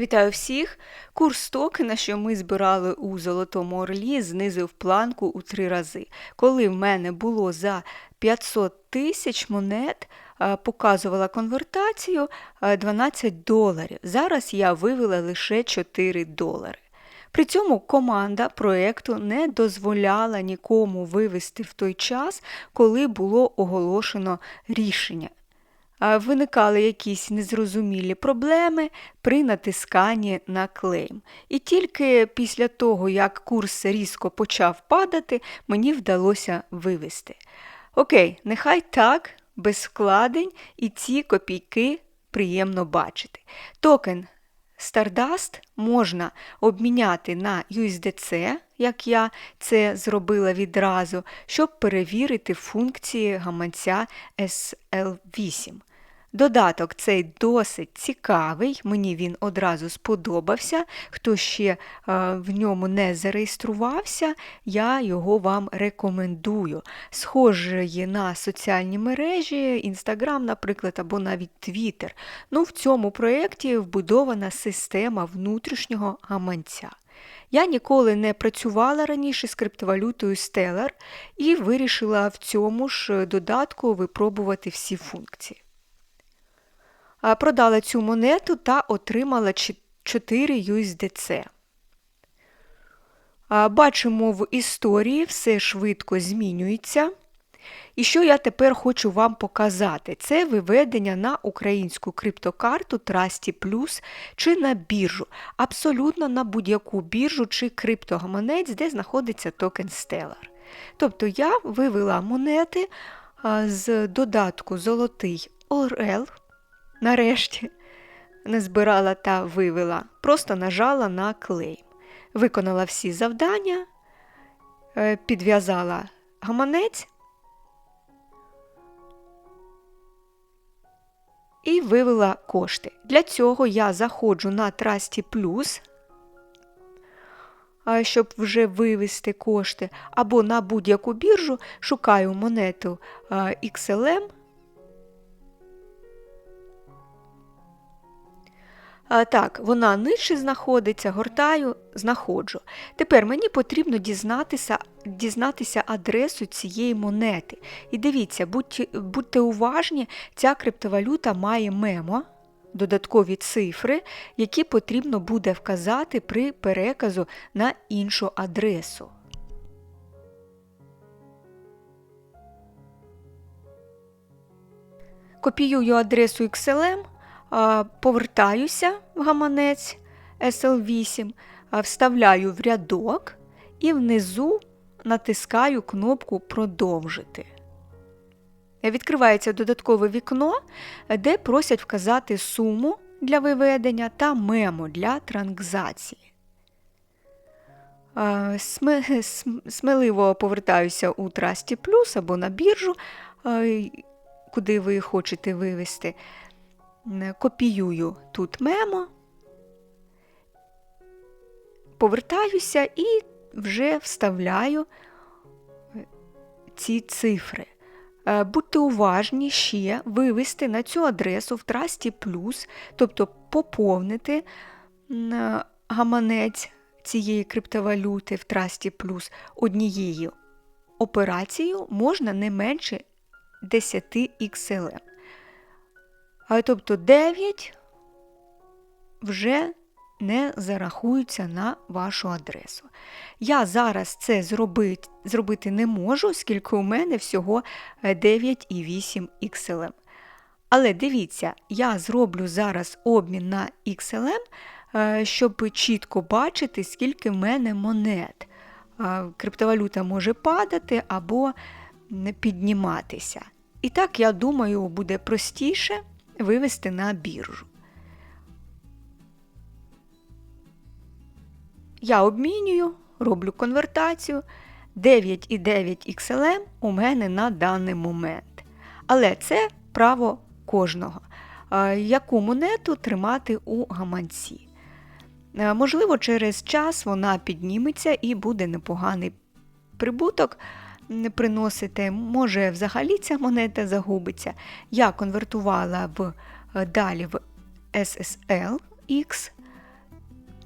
Вітаю всіх! Курс токена, що ми збирали у Золотому Орлі, знизив планку у три рази. Коли в мене було за 500 тисяч монет, показувала конвертацію е, 12 доларів. Зараз я вивела лише 4 долари. При цьому команда проєкту не дозволяла нікому вивести в той час, коли було оголошено рішення. Виникали якісь незрозумілі проблеми при натисканні на клейм. І тільки після того, як курс різко почав падати, мені вдалося вивести. Окей, нехай так, без вкладень, і ці копійки приємно бачити. Токен Stardust можна обміняти на USDC, як я це зробила відразу, щоб перевірити функції гаманця SL8. Додаток цей досить цікавий, мені він одразу сподобався. Хто ще е, в ньому не зареєструвався, я його вам рекомендую. Схожий на соціальні мережі, Instagram, наприклад, або навіть Twitter. Ну, В цьому проєкті вбудована система внутрішнього гаманця. Я ніколи не працювала раніше з криптовалютою Stellar і вирішила в цьому ж додатку випробувати всі функції. Продала цю монету та отримала 4 USDC. Бачимо в історії, все швидко змінюється. І що я тепер хочу вам показати? Це виведення на українську криптокарту Trusty Plus чи на біржу. Абсолютно на будь-яку біржу чи криптогаманець, де знаходиться токен Stellar. Тобто я вивела монети з додатку Золотий Орел. Нарешті не збирала та вивела, просто нажала на клейм. Виконала всі завдання, е, підв'язала гаманець і вивела кошти. Для цього я заходжу на Trusty Plus, щоб вже вивести кошти, або на будь-яку біржу шукаю монету XLM. Так, вона нижче знаходиться, гортаю, знаходжу. Тепер мені потрібно дізнатися дізнатися адресу цієї монети. І дивіться, будьте, будьте уважні, ця криптовалюта має мемо, додаткові цифри, які потрібно буде вказати при переказу на іншу адресу. Копіюю адресу XLM повертаюся в гаманець SL8, вставляю в рядок і внизу натискаю кнопку Продовжити. Відкривається додаткове вікно, де просять вказати суму для виведення та мемо для транзакції. Сміливо повертаюся у Trusty Plus або на біржу, куди ви хочете вивести копіюю тут мемо, повертаюся і вже вставляю е, ці цифри. Е, будьте уважні ще вивести на цю адресу в Trusty Plus, тобто поповнити гаманець цієї криптовалюти в Trusty Plus однією операцією можна не менше 10 XLM. Тобто 9 вже не зарахуються на вашу адресу. Я зараз це зробити, зробити не можу, оскільки у мене всього 9,8 XLM. Але дивіться, я зроблю зараз обмін на XLM, е, щоб чітко бачити, скільки в мене монет. Криптовалюта може падати або підніматися. І так, я думаю, буде простіше вивести на біржу. Я обмінюю, роблю конвертацію. 9,9 XLM у мене на даний момент. Але це право кожного. Яку монету тримати у гаманці. Можливо, через час вона підніметься і буде непоганий прибуток приносите, може взагалі ця монета загубиться. Я конвертувала в, е, далі в SSL X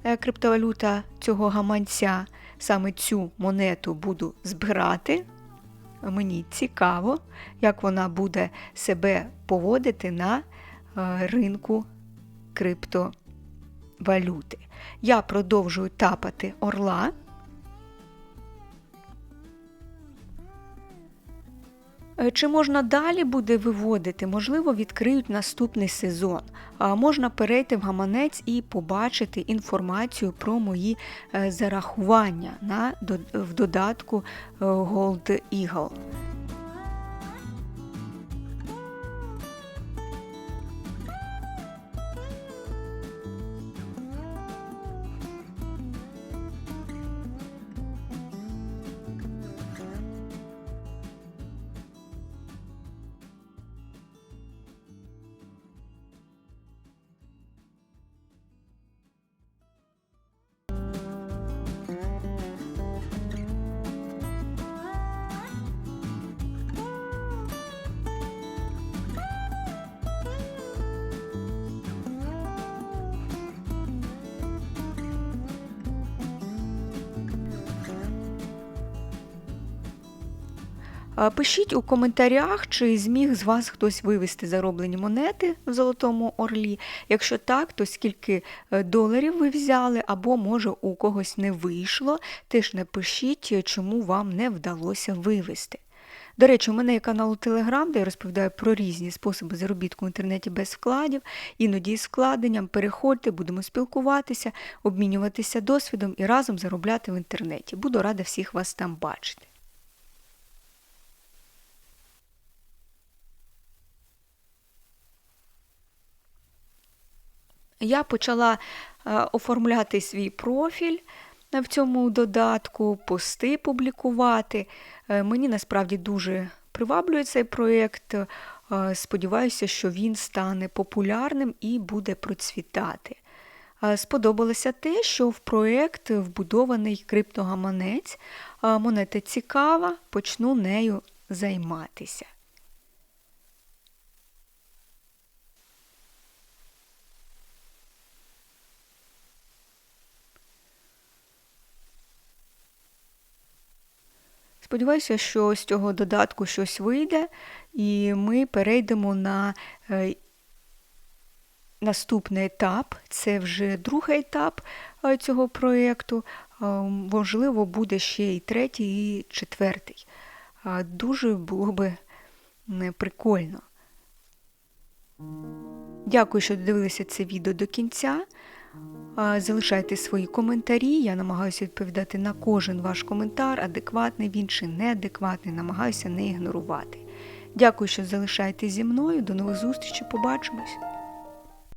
е, криптовалюта цього гаманця. Саме цю монету буду збирати. Мені цікаво, як вона буде себе поводити на е, ринку криптовалюти. Я продовжую тапати орла. Чи можна далі буде виводити? Можливо, відкриють наступний сезон. Можна перейти в гаманець і побачити інформацію про мої е, зарахування на, в додатку е, Gold Eagle. Пишіть у коментарях, чи зміг з вас хтось вивести зароблені монети в Золотому Орлі. Якщо так, то скільки е, доларів ви взяли, або може у когось не вийшло. Теж напишіть, е, чому вам не вдалося вивести. До речі, у мене є канал у Телеграм, де я розповідаю про різні способи заробітку в інтернеті без вкладів, іноді з вкладенням. Переходьте, будемо спілкуватися, обмінюватися досвідом і разом заробляти в інтернеті. Буду рада всіх вас там бачити. Я почала е, оформляти свій профіль в цьому додатку, пости публікувати. Е, Мені насправді дуже приваблює цей проєкт. Е, Сподіваюся, що він стане популярним і буде процвітати. Е, Сподобалося те, що в проєкт вбудований криптогаманець. Е, Монета цікава, почну нею займатися. Сподіваюся, що з цього додатку щось вийде, і ми перейдемо на е, наступний етап. Це вже другий етап е, цього проєкту. Е, Можливо, буде ще і третій, і четвертий. Дуже було би прикольно. Дякую, що додивилися це відео до кінця. Залишайте свої коментарі. Я намагаюся відповідати на кожен ваш коментар, адекватний він чи неадекватний, намагаюся не ігнорувати. Дякую, що залишаєтесь зі мною. До нових зустрічей. Побачимось!